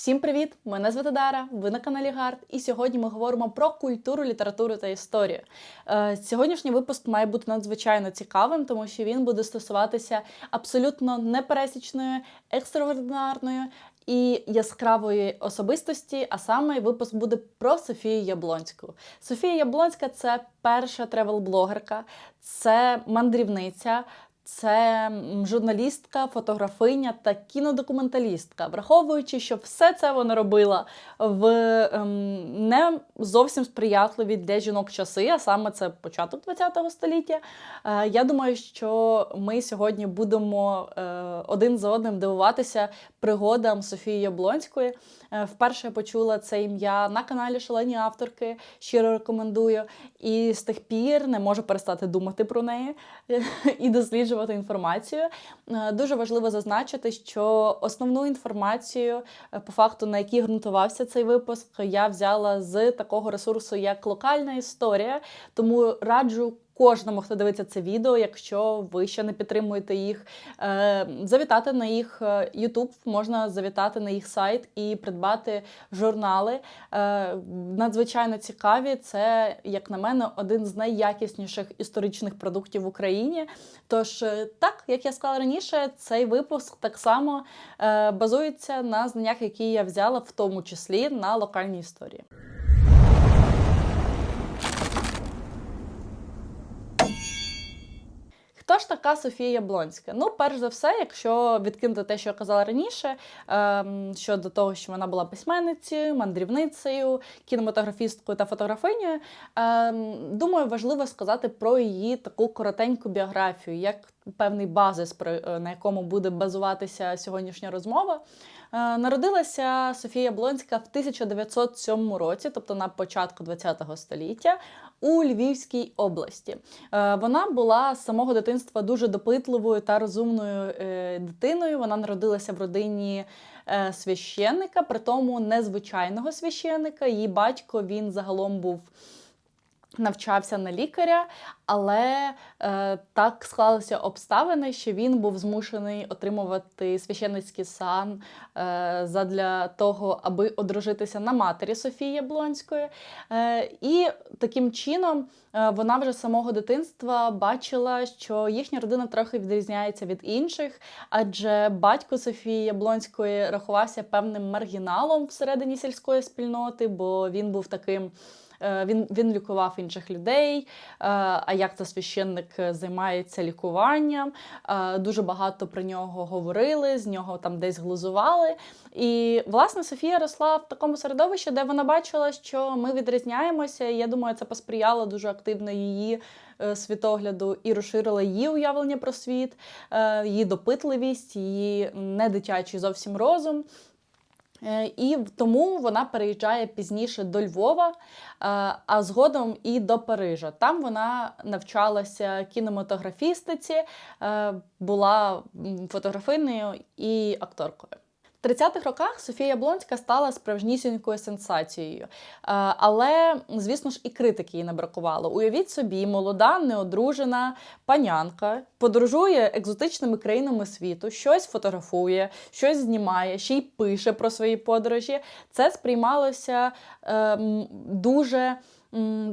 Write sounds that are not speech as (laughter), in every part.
Всім привіт! Мене звати Дара, ви на каналі Гард, і сьогодні ми говоримо про культуру, літературу та історію. Е, Сьогоднішній випуск має бути надзвичайно цікавим, тому що він буде стосуватися абсолютно непересічної, екстраординарної і яскравої особистості. А саме випуск буде про Софію Яблонську. Софія Яблонська це перша тревел-блогерка, це мандрівниця. Це журналістка, фотографиня та кінодокументалістка, враховуючи, що все це вона робила в ем, не зовсім сприятливі для жінок часи, а саме це початок ХХ століття. Е, я думаю, що ми сьогодні будемо е, один за одним дивуватися пригодам Софії Яблонської. Е, Вперше я почула це ім'я на каналі Шалені авторки. Щиро рекомендую. І з тих пір не можу перестати думати про неї і досліджувати інформацію. Е, Дуже важливо зазначити, що основну інформацію, е, по факту, на якій ґрунтувався цей випуск, я взяла з такого ресурсу, як локальна історія. Тому раджу. Кожному, хто дивиться це відео, якщо ви ще не підтримуєте їх, е, завітати на їх е, YouTube, можна завітати на їх сайт і придбати журнали. Е, Надзвичайно цікаві. Це, як на мене, один з найякісніших історичних продуктів в Україні. Тож, так, як я сказала раніше, цей випуск так само базується на знаннях, які я взяла, в тому числі на локальній історії. Хто ж така Софія Яблонська? Ну, перш за все, якщо відкинути те, що я казала раніше, ем, щодо того, що вона була письменницею, мандрівницею, кінематографісткою та фотографинею, ем, думаю, важливо сказати про її таку коротеньку біографію, як певний базис, е, на якому буде базуватися сьогоднішня розмова. Е, Народилася Софія Яблонська в 1907 році, тобто на початку ХХ століття, у Львівській області. Е, Вона була з самого дитинства дуже допитливою та розумною е, дитиною. Вона народилася в родині е, священника, при тому незвичайного священника. Її батько він загалом був. Навчався на лікаря, але е, так склалися обставини, що він був змушений отримувати священницький сан е, задля того, аби одружитися на матері Софії Яблонської. Е, і таким чином е, вона вже з самого дитинства бачила, що їхня родина трохи відрізняється від інших, адже батько Софії Яблонської рахувався певним маргіналом всередині сільської спільноти, бо він був таким. Е, Він, він лікував інших людей. е, А як це священник е, займається лікуванням? Дуже багато про нього говорили, з нього там десь глузували. І власне Софія росла в такому середовищі, де вона бачила, що ми відрізняємося. І я думаю, це посприяло дуже активно її. Світогляду і розширила її уявлення про світ, її допитливість, її недитячий зовсім розум. Е, І тому вона переїжджає пізніше до Львова, е, а згодом і до Парижа. Там вона навчалася кінематографістиці, е, була фотографиною і акторкою. В 30-х роках Софія Яблонська стала справжнісінькою сенсацією. Е, Але, звісно ж, і критики їй не бракувало. Уявіть собі, молода, неодружена панянка подорожує екзотичними країнами світу, щось фотографує, щось знімає, ще й пише про свої подорожі. Це сприймалося ем, дуже.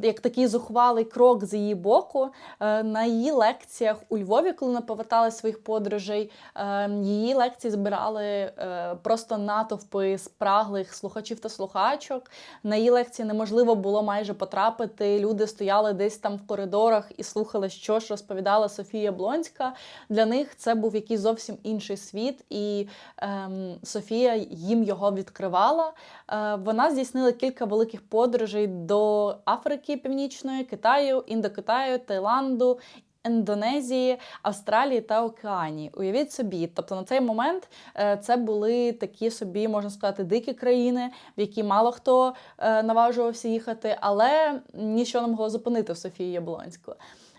Як такий зухвалий крок з її боку Е, на її лекціях у Львові, коли вона поверталася з своїх подорожей, е, її лекції збирали е, просто натовпи спраглих слухачів та слухачок. На її лекції неможливо було майже потрапити. Люди стояли десь там в коридорах і слухали, що ж розповідала Софія Блонська. Для них це був якийсь зовсім інший світ, і ем, Софія їм його відкривала. Е, вона здійснила кілька великих подорожей до Африки Північної, Китаю, Індокитаю, Таїланду. Індонезії, Австралії та Океанії. Уявіть собі, тобто на цей момент е, це були такі собі, можна сказати, дикі країни, в які мало хто е, наважувався їхати, але нічого не могло зупинити в Софії Яблонську.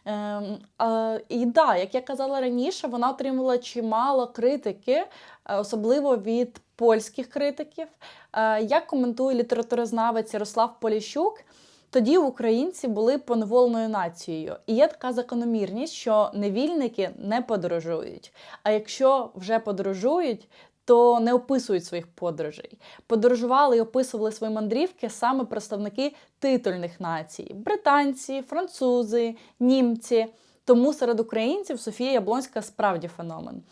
Ем, і да, як я казала раніше, вона отримала чимало критики, е, особливо від польських критиків. Як коментує літературознавець Ярослав Поліщук, тоді українці були поневоленою нацією, і є така закономірність, що невільники не подорожують. А якщо вже подорожують, то не описують своїх подорожей. Подорожували і описували свої мандрівки саме представники титульних націй: британці, французи, німці. Тому серед українців Софія Яблонська справді феномен.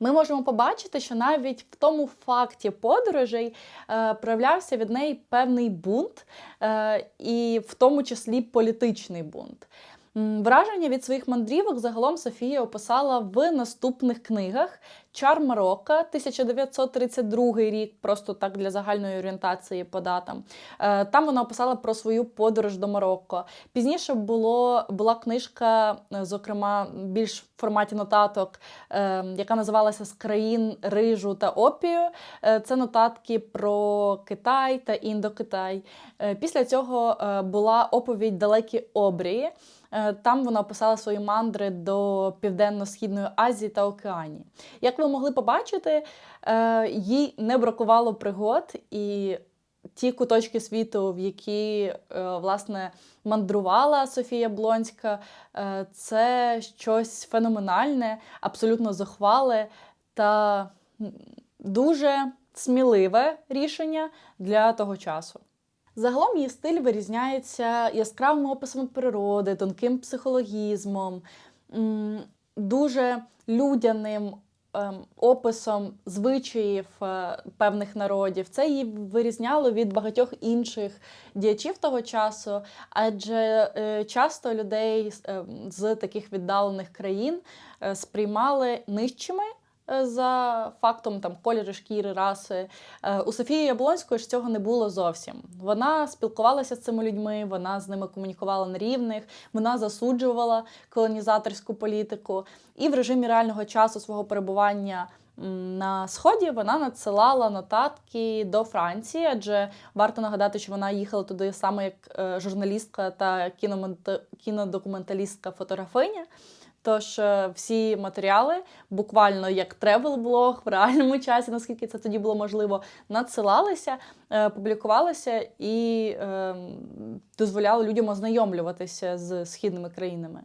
Ми можемо побачити, що навіть в тому факті подорожей е, проявлявся від неї певний бунт, е, і в тому числі політичний бунт. Враження від своїх мандрівок загалом Софія описала в наступних книгах Чар Марокко, 1932 рік, просто так для загальної орієнтації по датам. Е, Там вона описала про свою подорож до Марокко. Пізніше було, була книжка, е, зокрема, більш в форматі нотаток, е, яка називалася З країн рижу та опію. Це нотатки про Китай та індокитай. Після цього була оповідь Далекі обрії. Там вона описала свої мандри до Південно-Східної Азії та Океанії. Як ви могли побачити, е, їй не бракувало пригод і ті куточки світу, в які е, власне мандрувала Софія Блонська, е, це щось феноменальне, абсолютно зухвале та дуже сміливе рішення для того часу. Загалом її стиль вирізняється яскравими описами природи, тонким психологізмом, дуже людяним описом звичаїв е, певних народів. Це її вирізняло від багатьох інших діячів того часу, адже е, часто людей ем, з таких віддалених країн е, сприймали нижчими. Е, За фактом там кольору шкіри, раси. Е, У Софії Яблонської ж цього не було зовсім. Вона спілкувалася з цими людьми, вона з ними комунікувала на рівних, вона засуджувала колонізаторську політику. І в режимі реального часу свого перебування на сході вона надсилала нотатки до Франції, адже варто нагадати, що вона їхала туди саме як е, журналістка та кінодокументалістка фотографиня. Тож е, всі матеріали, буквально як тревел-блог в реальному (laughs) часі, наскільки це тоді було можливо, надсилалися, е, публікувалися і е, дозволяли людям ознайомлюватися з східними країнами.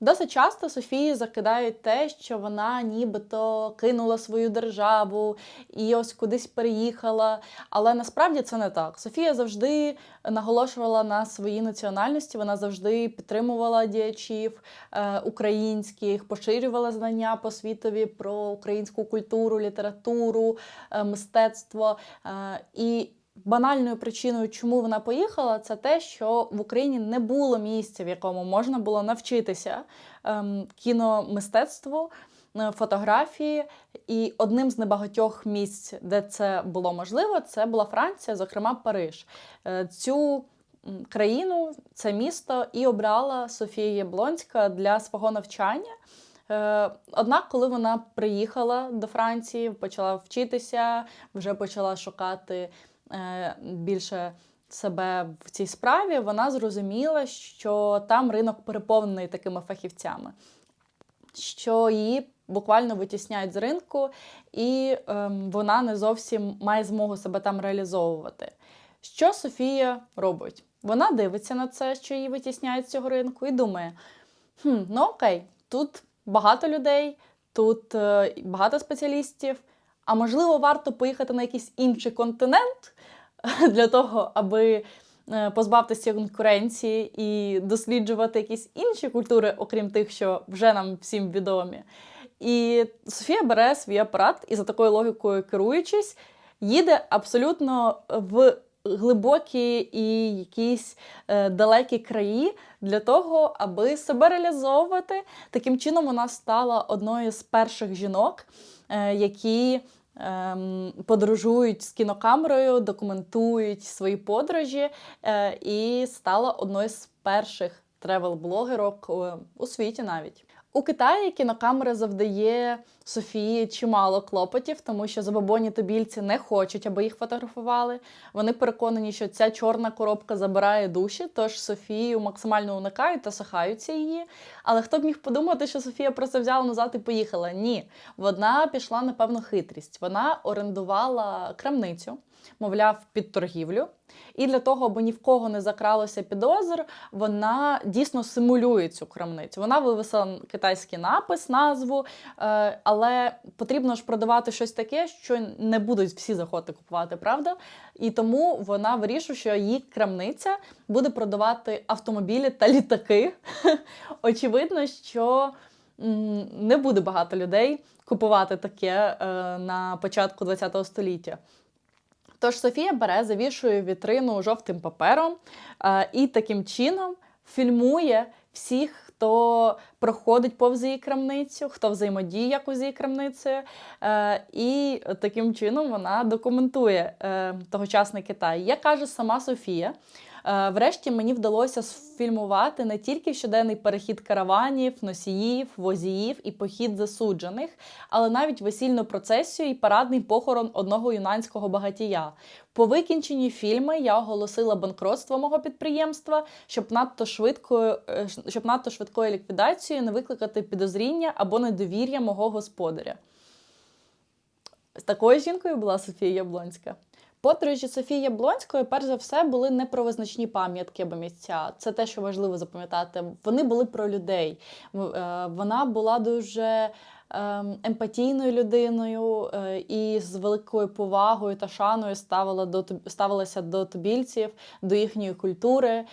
Досить часто Софії закидають те, що вона нібито кинула свою державу і ось кудись переїхала. Але насправді це не так. Софія завжди наголошувала на своїй національності, вона завжди підтримувала діячів е, українських, поширювала знання по світові про українську культуру, літературу, е, мистецтво. Е, і Банальною причиною, чому вона поїхала, це те, що в Україні не було місця, в якому можна було навчитися ем, кіномистецтву, е, фотографії. І одним з небагатьох місць, де це було можливо, це була Франція, зокрема Париж. Е, Цю країну, це місто і обрала Софія Яблонська для свого навчання. Е, Однак, коли вона приїхала до Франції, почала вчитися, вже почала шукати більше себе в цій справі, вона зрозуміла, що там ринок переповнений такими фахівцями, що її буквально витісняють з ринку, і ем, вона не зовсім має змогу себе там реалізовувати. Що Софія робить? Вона дивиться на це, що її витісняють з цього ринку, і думає: хм, ну окей, тут багато людей, тут е, багато спеціалістів. А можливо, варто поїхати на якийсь інший континент (laughs) для того, аби е, позбавитися конкуренції і досліджувати якісь інші культури, окрім тих, що вже нам всім відомі. І Софія бере свій апарат і за такою логікою керуючись, їде абсолютно в глибокі і якісь е, далекі краї для того, аби себе реалізовувати. Таким чином, вона стала одною з перших жінок, е, які подорожують з кінокамерою, документують свої подорожі, е, і стала одною з перших тревел-блогерок е, у світі навіть. У Китаї кінокамера завдає Софії чимало клопотів, тому що забобоні тобільці не хочуть, аби їх фотографували. Вони переконані, що ця чорна коробка забирає душі, тож Софію максимально уникають та сахаються її. Але хто б міг подумати, що Софія просто взяла назад і поїхала? Ні, вона пішла на певну хитрість. Вона орендувала крамницю. Мовляв, під торгівлю. І для того, аби ні в кого не закралося підозр, вона дійсно симулює цю крамницю. Вона вивесила китайський напис, назву, е, але потрібно ж продавати щось таке, що не будуть всі заходити купувати, правда? І тому вона вирішує, що її крамниця буде продавати автомобілі та літаки. (laughs) Очевидно, що не буде багато людей купувати таке е, на початку ХХ століття. Тож Софія бере, завішує вітрину жовтим папером е, і таким чином фільмує всіх, хто проходить повз її крамницю, хто взаємодіє якось з її крамницею. Е, і таким чином вона документує е, тогочасний Китай. Як каже сама Софія, Врешті мені вдалося сфільмувати не тільки щоденний перехід караванів, носіїв, возіїв і похід засуджених, але навіть весільну процесію і парадний похорон одного юнанського багатія. По викінченні фільму я оголосила банкротство мого підприємства, щоб надто швидкою, е, щоб надто швидкою ліквідацією не викликати підозріння або недовір'я мого господаря. З такою жінкою була Софія Яблонська. Подорожі Софії Яблонської, перш за все, були не про визначні пам'ятки або місця. Це те, що важливо запам'ятати. Вони були про людей. Е, Вона була дуже емпатійною людиною е, і з великою повагою та шаною ставила до ставилася до тубільців, до їхньої культури. Е,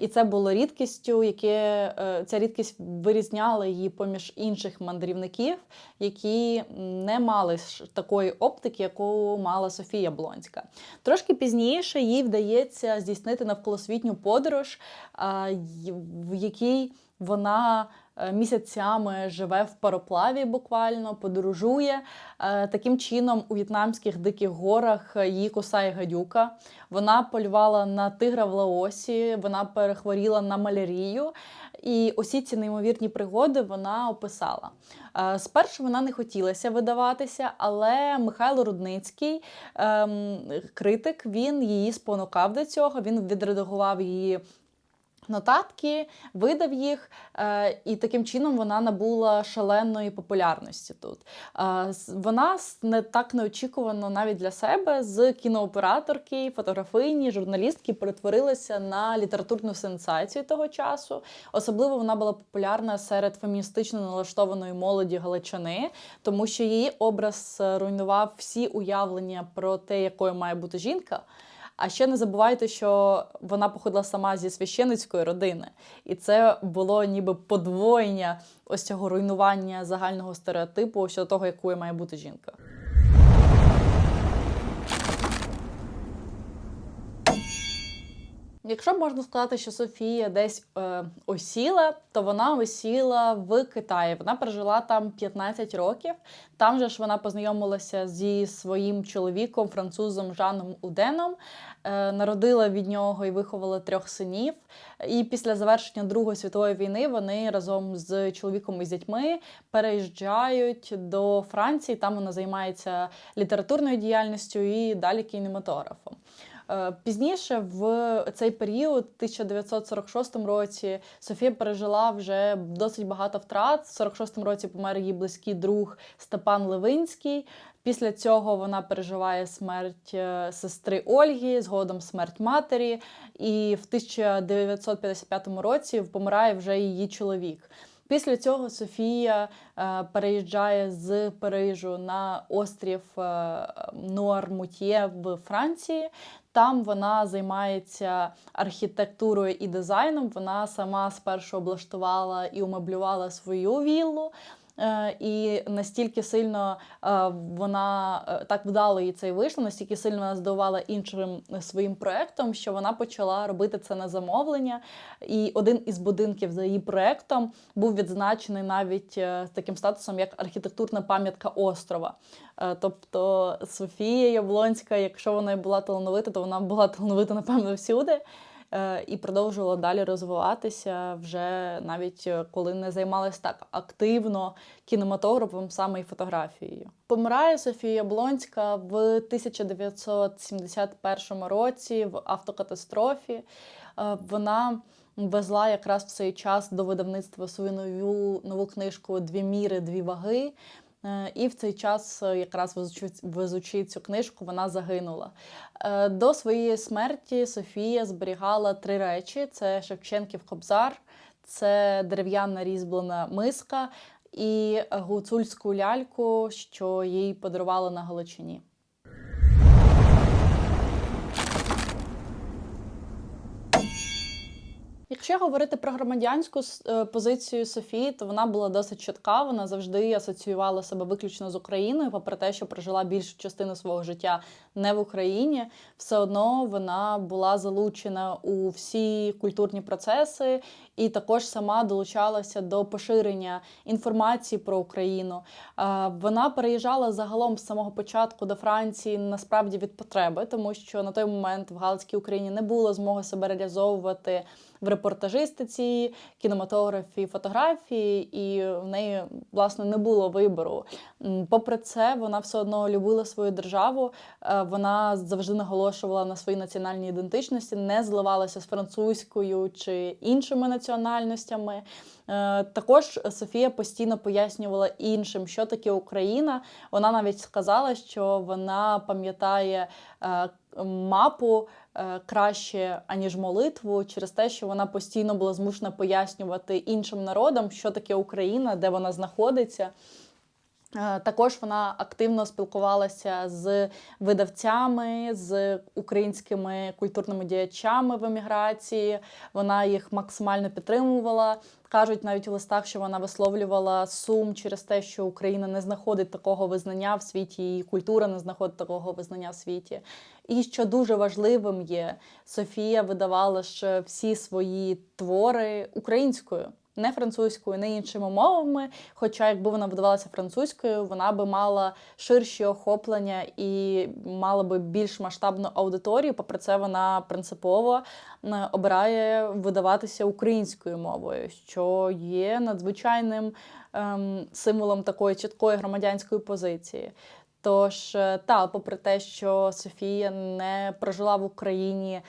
І це було рідкістю, яке е, ця рідкість вирізняла її поміж інших мандрівників, які не мали такої оптики, яку мала Софія Блонська. Трошки пізніше їй вдається здійснити навколосвітню подорож, в якій вона місяцями живе в пароплаві, буквально подорожує. Е, Таким чином, у в'єтнамських диких горах е, її кусає гадюка. Вона полювала на тигра в Лаосі, вона перехворіла на малярію. І усі ці неймовірні пригоди вона описала. Е, Спершу вона не хотілася видаватися, але Михайло Рудницький, ем, критик, він її спонукав до цього. Він відредагував її. Нотатки, видав їх, е, і таким чином вона набула шаленої популярності тут. Е, вона не так неочікувано навіть для себе з кінооператорки, фотографині, журналістки перетворилася на літературну сенсацію того часу. Особливо вона була популярна серед феміністично налаштованої молоді Галичини, тому що її образ е, руйнував всі уявлення про те, якою має бути жінка. А ще не забувайте, що вона походила сама зі священицької родини, і це було ніби подвоєння ось цього руйнування загального стереотипу щодо того, якою має бути жінка. Якщо можна сказати, що Софія десь е, осіла, то вона осіла в Китаї. Вона прожила там 15 років. Там же ж вона познайомилася зі своїм чоловіком, французом Жаном Уденом, е, народила від нього і виховала трьох синів. І після завершення Другої світової війни вони разом з чоловіком і з дітьми переїжджають до Франції. Там вона займається літературною діяльністю і далі кінематографом. Е, Пізніше, в цей період, в 1946 році, Софія пережила вже досить багато втрат. В 46-му році помер її близький друг Степан Левинський. Після цього вона переживає смерть е, сестри Ольги, згодом смерть матері. І в 1955 році помирає вже її чоловік. Після цього Софія переїжджає з Парижу на острів е, Нуар-Мутє в Франції. Там вона займається архітектурою і дизайном. Вона сама спершу облаштувала і умеблювала свою віллу. Е, І настільки сильно е, вона е, так вдало їй це вийшло, настільки сильно вона здивувала іншим своїм проектом, що вона почала робити це на замовлення. І один із будинків за її проектом був відзначений навіть е, з таким статусом, як архітектурна пам'ятка острова. Е, Тобто Софія Яблонська, якщо вона була талановита, то вона була талановита, напевно, всюди. Е, І продовжувала далі розвиватися вже навіть е, коли не займалась так активно кінематографом, саме і фотографією. Помирає Софія Яблонська в 1971 році в автокатастрофі. Вона везла якраз в цей час до видавництва свою нову, нову книжку Дві міри, дві ваги. Е, І в цей час, е, якраз везучи, цю книжку, вона загинула. Е, До своєї смерті Софія зберігала три речі: це Шевченків кобзар, це дерев'яна різьблена миска і гуцульську ляльку, що їй подарували на Галичині. Якщо говорити про громадянську е, позицію Софії, то вона була досить чітка. Вона завжди асоціювала себе виключно з Україною, попри те, що прожила більшу частину свого життя не в Україні, все одно вона була залучена у всі культурні процеси і також сама долучалася до поширення інформації про Україну. Вона переїжджала загалом з самого початку до Франції насправді від потреби, тому що на той момент в Галицькій Україні не було змоги себе реалізовувати в репортажистиці, кінематографії, фотографії, і в неї власне не було вибору. Попри це, вона все одно любила свою державу. е, Вона завжди наголошувала на своїй національній ідентичності, не зливалася з французькою чи іншими національностями. Е, Також Софія постійно пояснювала іншим, що таке Україна. Вона навіть сказала, що вона пам'ятає е, мапу краще, аніж молитву, через те, що вона постійно була змушена пояснювати іншим народам, що таке Україна, де вона знаходиться. Е, Також вона активно спілкувалася з видавцями, з українськими культурними діячами в еміграції. Вона їх максимально підтримувала. Кажуть навіть у листах, що вона висловлювала сум через те, що Україна не знаходить такого визнання в світі, і культура не знаходить такого визнання в світі. І що дуже важливим є, Софія видавала ще всі свої твори українською. Не французькою, не іншими мовами. Хоча, якби вона видавалася французькою, вона би мала ширші охоплення і мала би більш масштабну аудиторію. Попри це, вона принципово е, обирає видаватися українською мовою, що є надзвичайним ем, символом такої чіткої громадянської позиції. Тож, е, та, попри те, що Софія не прожила в Україні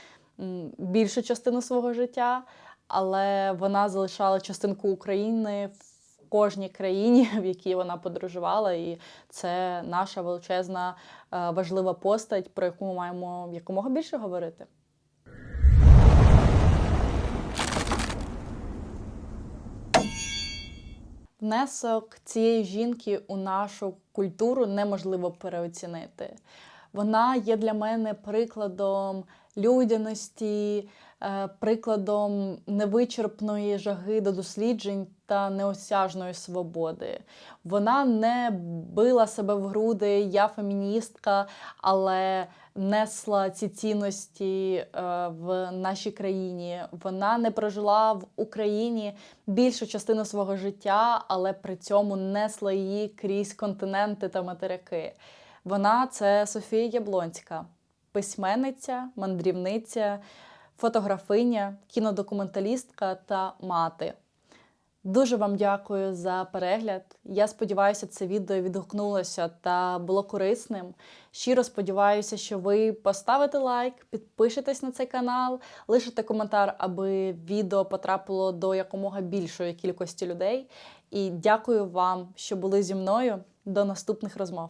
більшу частину свого життя, але вона залишала частинку України в кожній країні, (laughs) в якій вона подорожувала, і це наша величезна е, важлива постать, про яку ми маємо якомога більше говорити. Внесок цієї жінки у нашу культуру неможливо переоцінити. Вона є для мене прикладом людяності, прикладом невичерпної жаги до досліджень та неосяжної свободи. Вона не била себе в груди, я феміністка, але несла ці цінності е, в нашій країні. Вона не прожила в Україні більшу частину свого життя, але при цьому несла її крізь континенти та материки. Вона це Софія Яблонська, письменниця, мандрівниця, фотографиня, кінодокументалістка та мати. Дуже вам дякую за перегляд. Я сподіваюся, це відео відгукнулося та було корисним. Щиро сподіваюся, що ви поставите лайк, підпишетесь на цей канал, лишите коментар, аби відео потрапило до якомога більшої кількості людей. І дякую вам, що були зі мною. До наступних розмов.